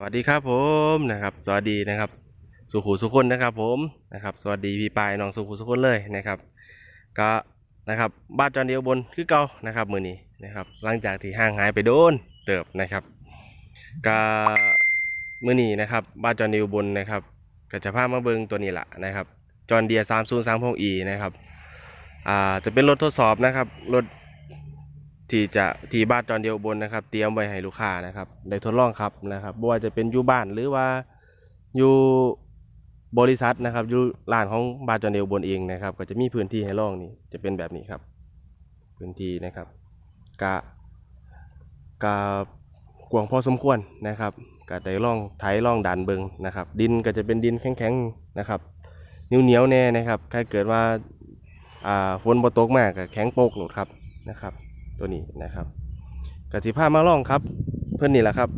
สวัสดีครับผมนะครับ สวัสดีนะครับ สุขุสุคนนะครับ ผมนะครับ สวัสดีพี่ปายน้องสุขุสุคนเลยนะครับ ก็นะครับบ้านจอนเดียวบนคือเก่านะครับ มือนี้นะครับ หลังจากที่ห่างหายไปโดนเติบนะครับก็มือนี้นะครับบ้านจอนเดียวบนนะครับก็จะพามาเบิงตัวนี้แหละนะครับจอนเดียสามศูนย์สามหกอีนะครับอ่าจะเป็นรถทดสอบนะครับรถ ที่จะที่บ้านจอนเดียวบนนะครับ เตรียมไว้ให้ลูกค้านะครับได้ทดลองขับนะครับบ่ว่าจะเป็นอยู่บ้านหรือว่าอยู่บริษัทนะครับอยู่ร้านของบ้านจอนเดียวบนเองนะครับ ก็จะมีพื้นที่ให้ลองนี่จะเป็นแบบนี้ครับ พื้นที่นะครับกะกะกว้างพอสมควรนะครับก็ได้ล่องไถล่องดันเบิงนะครับ ดินก็จะเป็นดินแข็งๆนะครับเหนียวๆแน่นะครับถ้าเกิดว่าอ่าฝนบ่ตกมากก็แข็งโปกหลดครับนะครับ ตัวนี้นะครับกสิภามาล่องครับ เพื่อนนี่แหละครับ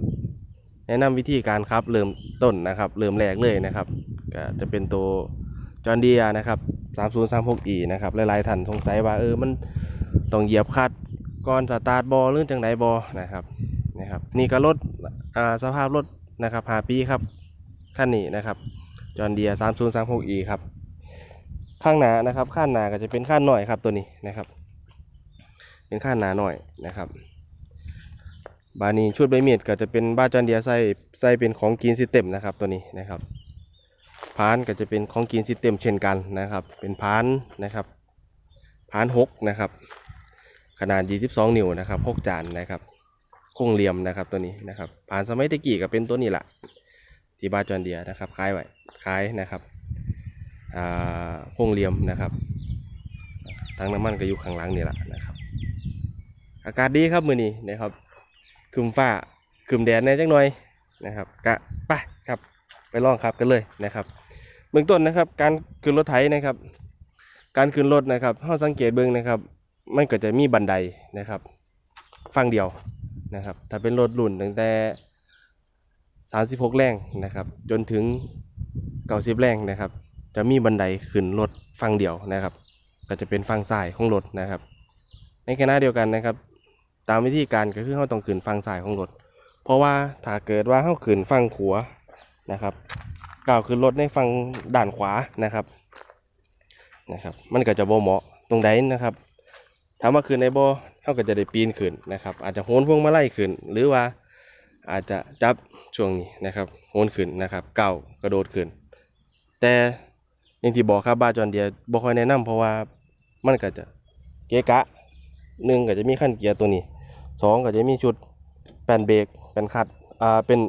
แนะนำวิธีการครับเริ่มต้นนะครับ เริ่มแรกเลยนะครับก็จะเป็นตัวจอนเดียนะครับ 3036e นะครับหลายๆท่านสงสัยว่าเออมันต้องเหยียบคัดก่อนสตาร์ทบอหรือจังไดบอนะครับนะครับนี่ก็รถอ่าสภาพรถนะครับ5ปีครับคันนี้นะครับจอนเดีย 3036e ครับข้างหน้านะครับข้างหน้าก็จะเป็นข้างหน่อยครับตัวนี้นะครับ เป็นข้าหนาหน่อยนะครับ บานี้ชุดใบเมียดก็จะเป็นบ้าจอนเดียใส่ใส่เป็นของกินซิสเต็มนะครับตัวนี้นะครับพานก็จะเป็นของกินซิสเต็มเช่นกันนะครับ เป็นพานนะครับพานหกนะครับ ขนาด 22 นิ้วนะครับหกจานนะครับโครงเหลี่ยมนะครับตัวนี้นะครับพานสมัยตะกี้ก็เป็นตัวนี้แหละที่บ้าจอนเดียนะครับคล้ายไว้คล้ายนะครับอ่าโครงเหลี่ยมนะครับทางน้ำมันก็อยู่ข้างหลังนี่แหละนะครับ อากาศดีครับมือนี้นะครับคึมฟ้าคึมแดดแหน่จังหน่อยนะครับกะไปครับไปลองขับกันเลยนะครับเบื้องต้นนะครับ การขึ้นรถไถนะครับ การขึ้นรถนะครับเราสังเกตเบื้องนะครับ มันก็จะมีบันไดนะครับฝั่งเดียวนะครับ ถ้าเป็นรถรุ่นตั้งแต่ 36 แรงนะครับ จนถึง 90 แรงนะครับ จะมีบันไดขึ้นรถฝั่งเดียวนะครับ ก็จะเป็นฝั่งซ้ายของรถนะครับ ในขณะเดียวกันนะครับ ตามวิธีการก็คือเราต้องขึ้นฝั่งซ้ายของรถ เพราะว่าถ้าเกิดว่าเราขึ้นฝั่งขวานะครับก้าวขึ้นรถในฝั่งด้านขวานะครับนะครับ มันก็จะโบเหมาะตรงใดนะครับถามว่าขึ้นในโบเราก็จะได้ปีนขึ้นนะครับ อาจจะโหนพวงมาไล่ขึ้น หรือว่าอาจจะจับช่วงนี้นะครับโหนขึ้นนะครับเก้ากระโดดขึ้น แต่อย่างที่บอกครับบ้าจอนเดียบ่ค่อยแนะนำเพราะว่ามันก็จะเกะกะหนึ่งก็จะมีขั้นเกียร์ตัวนี้ สองก็จะมีชุดแป้นเบรกแป้นคัดอ่าเป็น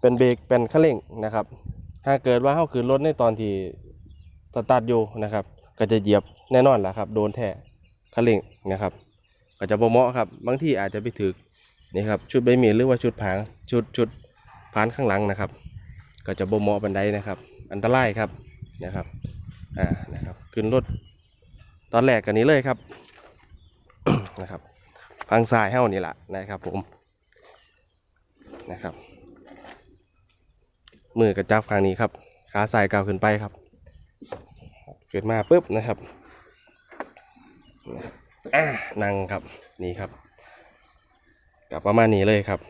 เป็นเบรกแป้นคันเร่งนะครับ ถ้าเกิดว่าเขาขึ้นรถในตอนที่สตาร์ทอยู่นะครับ ก็จะเหยียบแน่นอนแหละครับ โดนแท้คันเร่งนะครับ ก็จะบ่เหมาะครับบางที่อาจจะไปถึกนี่ครับชุดใบมีดหรือว่าชุดผางชุดชุดผานข้างหลังนะครับ ก็จะบ่เหมาะบันไดนะครับ อันตรายครับนะครับอ่านะครับขึ้นรถตอนแรกกันนี้เลยครับนะครับ ฟังซ้ายเฮ้านี่แหละนะครับผมนะครับ มือกระจับข้างนี้ครับ ขาซ้ายกาวขึ้นไปครับขึ้นมาปุ๊บนะครับนั่งครับนี่ครับกับประมาณนี้เลยครับ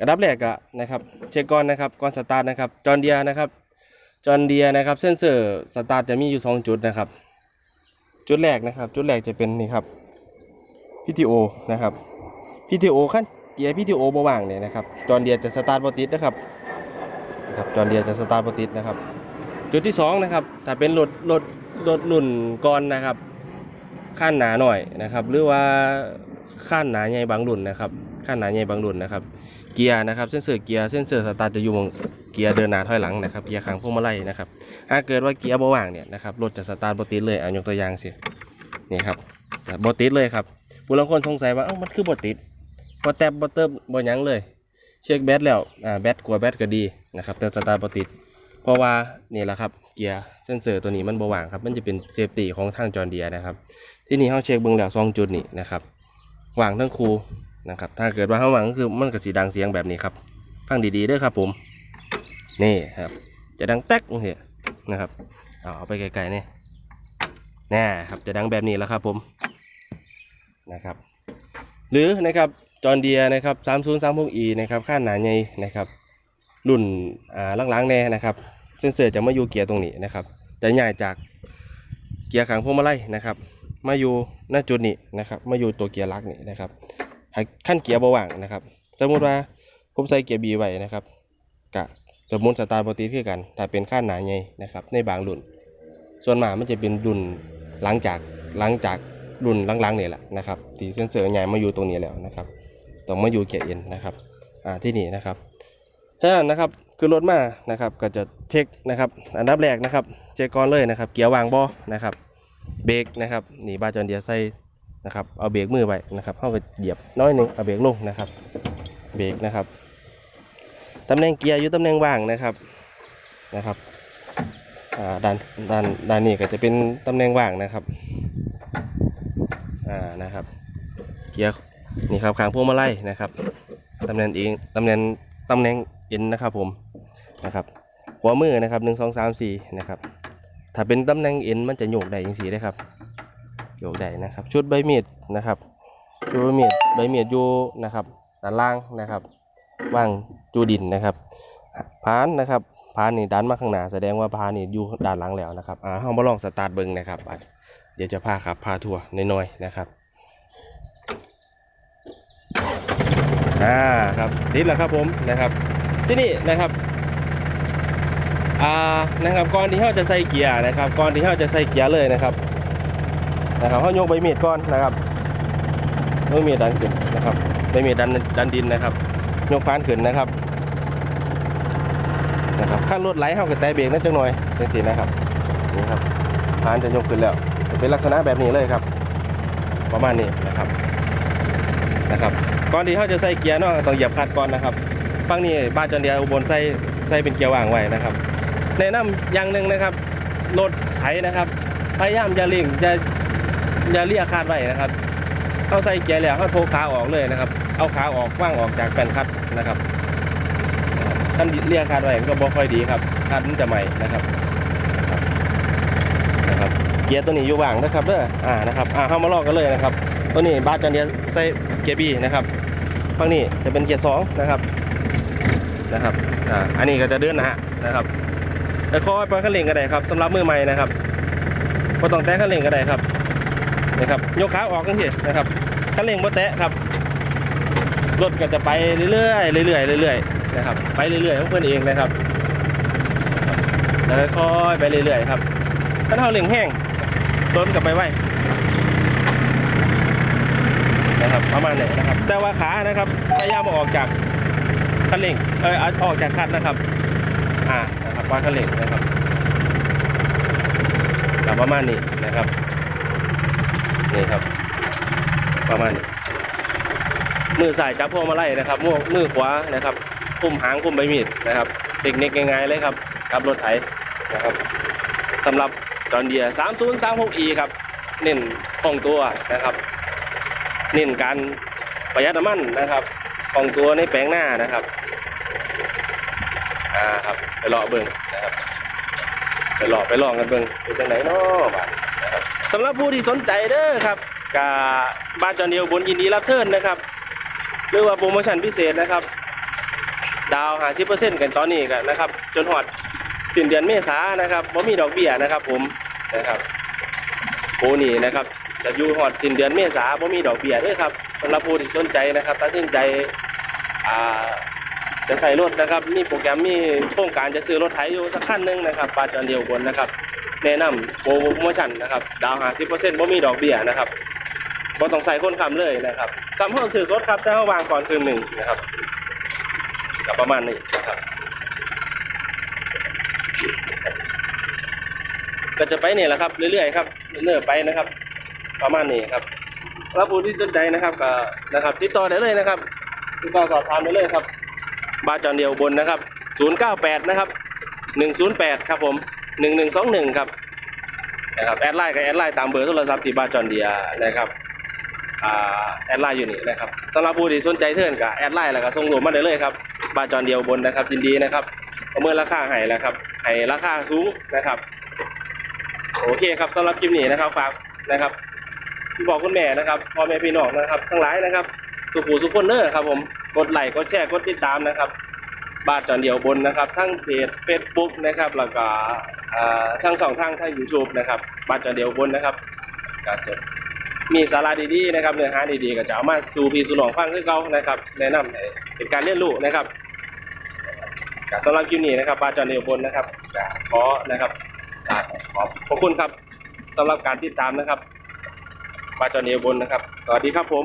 อันดับแรกก็นะครับ เช็คก่อนนะครับก่อนสตาร์ทนะครับจอนเดียนะครับจอนเดียนะครับ เส้นเซอร์สตาร์ทจะมีอยู่สองจุดนะครับ จุดแรกนะครับ จุดแรกจะเป็นนี่ครับ PTO นะครับ PTO ขั้นเกียร์ PTO บว่างเนี่ยนะครับจอนเดียจะสตาร์ทบติดนะครับนะครับจอนเดียจะสตาร์ทบติดนะครับ จุดที่สองนะครับถ้าเป็นรถรถรถรุ่นก่อนนะครับขั้นหนาหน่อยนะครับหรือว่าขั้นหนาใหญ่บางรุ่นนะครับขั้นหนาใหญ่บางรุ่นนะครับเกียร์นะครับเส้นเสือเกียร์เส้นเสือสตาร์ทจะอยู่ตรงเกียร์เดินหน้าถอยหลังนะครับเกียร์ขังพวงมาลัยนะครับถ้าเกิดว่าเกียร์บว่างเนี่ยนะครับรถจะสตาร์ทบติดเลยเอายกตัวอย่างสินี่ครับบติดเลยครับผู้ลางคนสงสัยว่าเอ้ามันคือบติด บอแตบบอเติมบอยังเลย เช็คแบตแล้วอ่าแบตกลัวแบตก็ดีนะครับแต่สตาร์ทบติด เพราะว่านี่แหละครับเกียร์เซนเซอร์ตัวนี้มันบว่างครับมันจะเป็นเซฟตี้ของทางจอร์เดียนะครับ ที่นี่เขาเช็คเบื้องแล้วซองจุดนี่นะครับว่างทั้งคูนะครับถ้าเกิดว่าเขาว่างก็คือมันก็สีดังเสียงแบบนี้ครับฟังดีๆเด้วยครับผมนี่ครับ จะดังแต๊กเนี่ยนะครับเอาไปไกลๆนี่แน่ครับจะดังแบบนี้แล้วครับผมนะครับ หรือนะครับ จอร์เดียนะครับ3036 e นะครับค่าหนาใหญ่นะครับ รุ่นอ่าหลังๆแน่นะครับเซนเซอร์จะมาอยู่เกียร์ตรงนี้นะครับ จะย้ายจากเกียร์ขังพวงมาลัยนะครับ มาอยู่หน้าจุดนี้นะครับ มาอยู่ตัวเกียร์ลักนี่นะครับขั้นเกียร์บว่างนะครับสมมติว่าผมใส่เกียร์บีไว้นะครับกะจะหมุนสตาร์ทปกติคือกัน ถ้าเป็นขั้นหนาใหญ่นะครับ ในบางรุ่น ส่วนมากมันจะเป็นรุ่นหลังจากหลังจากรุ่นหลังๆนี่แหละนะครับที่เซนเซอร์ใหญ่มาอยู่ตรงนี้แล้วนะครับ ต้องมาอยู่เกียร์เอ็นนะครับอ่าที่นี่นะครับฉะนั้นนะครับคือรถมานะครับก็จะเช็คนะครับอันดับแรกนะครับเช็คก่อนเลยนะครับ เกียร์วางบ่นะครับเบรกนะครับนี่บาจอนเดียใส่นะครับเอาเบรกมือไว้นะครับเข้าไปเหยียบน้อยหนึ่งเอาเบรกลงนะครับเบรกนะครับตำแหน่งเกียร์อยู่ตำแหน่งว่างนะครับนะครับอ่าด้านด้านด้านนี้ก็จะเป็นตำแหน่งว่างนะครับอ่านะครับเกียร์ นี่ครับขางพวงมาลัยนะครับตำแหน่งเองตำแหน่งตำแหน่งเอ็นนะครับผมนะครับหัวมือนะครับหนึ่งสองสามสี่นะครับถ้าเป็นตำแหน่งเอ็นมันจะโยกได้ยังสี่ได้ครับโยกได้นะครับ ชุดใบมีดนะครับชุดใบมีดใบมีดอยู่นะครับด้านล่างนะครับว่างจูดินนะครับพานนะครับพานนี่ดันมาข้างหน้าแสดงว่าพานนี่อยู่ด้านหลังแล้วนะครับอ่าเรามาลองสตาร์ทเบิ้งนะครับเดี๋ยวจะพาขับพาทัวร์น้อยๆนะครับ อ่าครับติดแล้วครับผมนะครับ ที่นี่นะครับอ่านะครับก่อนที่เราจะใส่เกียร์นะครับก่อนที่เราจะใส่เกียร์เลยนะครับนะครับเขายกใบมีดก่อนนะครับใบมีดดันขึ้นนะครับใบมีดดันดันดินนะครับยกพานขึ้นนะครับนะครับขั้นรถไหลเขาก็แตะเบรกนั่นจังหน่อยจังสีนะครับนี่ครับพานจะยกขึ้นแล้วจะเป็นลักษณะแบบนี้เลยครับ ประมาณนี้นะครับนะครับ ก่อนที่เขาจะใส่เกียร์เนาะต้องเหยียบคลัดก่อนนะครับฟังนี่บ้านจอนเดียอุบลใส่ใส่เป็นเกียร์ว่างไว้นะครับแนะนำอย่างหนึ่งนะครับรถไถนะครับ พยายามอย่าเร่งอย่าอย่าเลี่ยคาดไว้นะครับเขาใส่เกียร์แล้วเขาโทรขาออกเลยนะครับ เอาขาออกว่างออกจากแป้นคัดนะครับท่านเลี่ยคาดไว้ก็บ่ค่อยดีครับคัดมันจะใหม่นะครับนะครับ เกียร์ตัวนี้อยู่ว่างนะครับเด้ออ่านะครับอ่าเข้ามาลอกกันเลยนะครับ ตัวนี้บาสจอนเดียใส่เกียร์บีนะครับ ฝั่งนี้จะเป็นเกียร์สองนะครับนะครับอ่าอันนี้ก็จะเดินหนะนะครับแต่คอยปล่อยคันเร่งก็ได้ครับสำหรับมือใหม่นะครับก็ต้องแตะคันเร่งก็ได้ครับนะครับยกขาออกกันทีนะครับคันเร่งบ่แตะครับรถก็จะไปเรื่อยๆเรื่อยๆเรื่อยๆนะครับ ไปเรื่อยๆของเพื่อนเองนะครับแล้วค่อยไปเรื่อยๆครับถ้าเท่าเร่งแห้งรถก็ไปไว นะครับประมาณนี้นะครับ แต่ว่าขานะครับพยายามอาออกจากคันเร่งเออออกจากคันนะครับ อ่านะครับว่าคันเร่งนะครับกับประมาณนี้นะครับนี่ครับ ประมาณนี้มือสายจับพวงมาไลัยนะครับมือมือขวานะครับคุมหางคุมใบมีดนะครับเทคนิคง่ายๆเลยครับกับรถไถนะครับสำหรับจอนเดีย 3036e ครับ เน้นคล่องตัวนะครับ เน้นการประหยัดน้ำมันนะครับของตัวในแปลงหน้านะครับอ่าครับไปเลาะเบิ่งนะครับไปเลาะไปลองกันเบิ่งเป็นจังไหนเนาะบาดนะครับสำหรับผู้ที่สนใจเด้อครับกาบ้านจอนเดียวบนยินดีรับเทิร์นนะครับหรือว่าโปรโมชั่นพิเศษนะครับ ดาวหาสิเปอร์เซ็นต์กันตอนนี้กันนะครับ จนหอดสิ้นเดือนเมษานะครับบ่มีดอกเบี้ยนะครับ ผมนะครับโปนี่นะครับ จะอยู่หอดสิ้นเดือนเมษาบ่มีดอกเบี้ยเด้วยครับสำหรับผู้ที่สนใจนะครับตัดสินใจอ่าจะใส่รถนะครับ มีโปรแกรมมีโครงการจะซื้อรถไถอยู่สักคันหนึ่งนะครับปาจอนเดียวบนนะครับ แนะนำโปรโมชั่นนะครับดาวหาสิบเปอร์เซ็นต์บ่มีดอกเบี้ยนะครับบ่ต้องใส่คนคำเลยนะครับสำหรับซื้อสดครับแต่เขาวางก่อนคืนหนึ่งนะครับกับประมาณนี้นะครับ ก็จะไปเนี่ยแหละครับเรื่อยๆครับเรื่อยๆไปนะครับ ประมาณนี้ครับรับผู้ที่สนใจนะครับก็นะครับติดต่อได้เลยนะครับติดต่อสอบถามได้เลยครับบาจอนเดียวบนนะครับ 098 นะครับ 108 ครับผม 1121 ครับนะครับแอดไลน์กับแอดไลน์ตามเบอร์โทรศัพท์ที่บาจอนเดียนะครับอ่าแอดไลน์อยู่นี่นะครับสำหรับผู้ที่สนใจเทิร์นกับแอดไลน์แล้วก็ส่งรูปมาได้เลยครับบาจอนเดียวบนนะครับยินดีนะครับประเมินราคาให้แล้วครับให้ราคาสูงนะครับ โอเคครับสำหรับคลิปนี้นะครับฝากนะครับ พี่บอกคุณแม่นะครับพ่อแม่พี่น้องนะครับ ทั้งหลายนะครับ สุขูสุขคนเนอร์ครับผมกดไลค์กดแชร์กดติดตามนะครับบ้านจอนเดียวบนนะครับ ทั้งเพจ Facebook นะครับแล้วก็อ่าทั้งสองทางทาง YouTube นะครับบ้านจอนเดียวบนนะครับก็จะมีสาระดีๆนะครับเนื้อหาดีๆก็จะเอามาสู่พี่สู่น้องฟังคือเก่านะครับ แนะนำให้เป็นการเรียนรู้นะครับกสำหรับคลิปนี้นะครับบ้านจอนเดียวบนนะครับขอนะครับอ่าขอบคุณครับสำหรับการติดตามนะครับ มาจอนเดียวบนนะครับ สวัสดีครับผม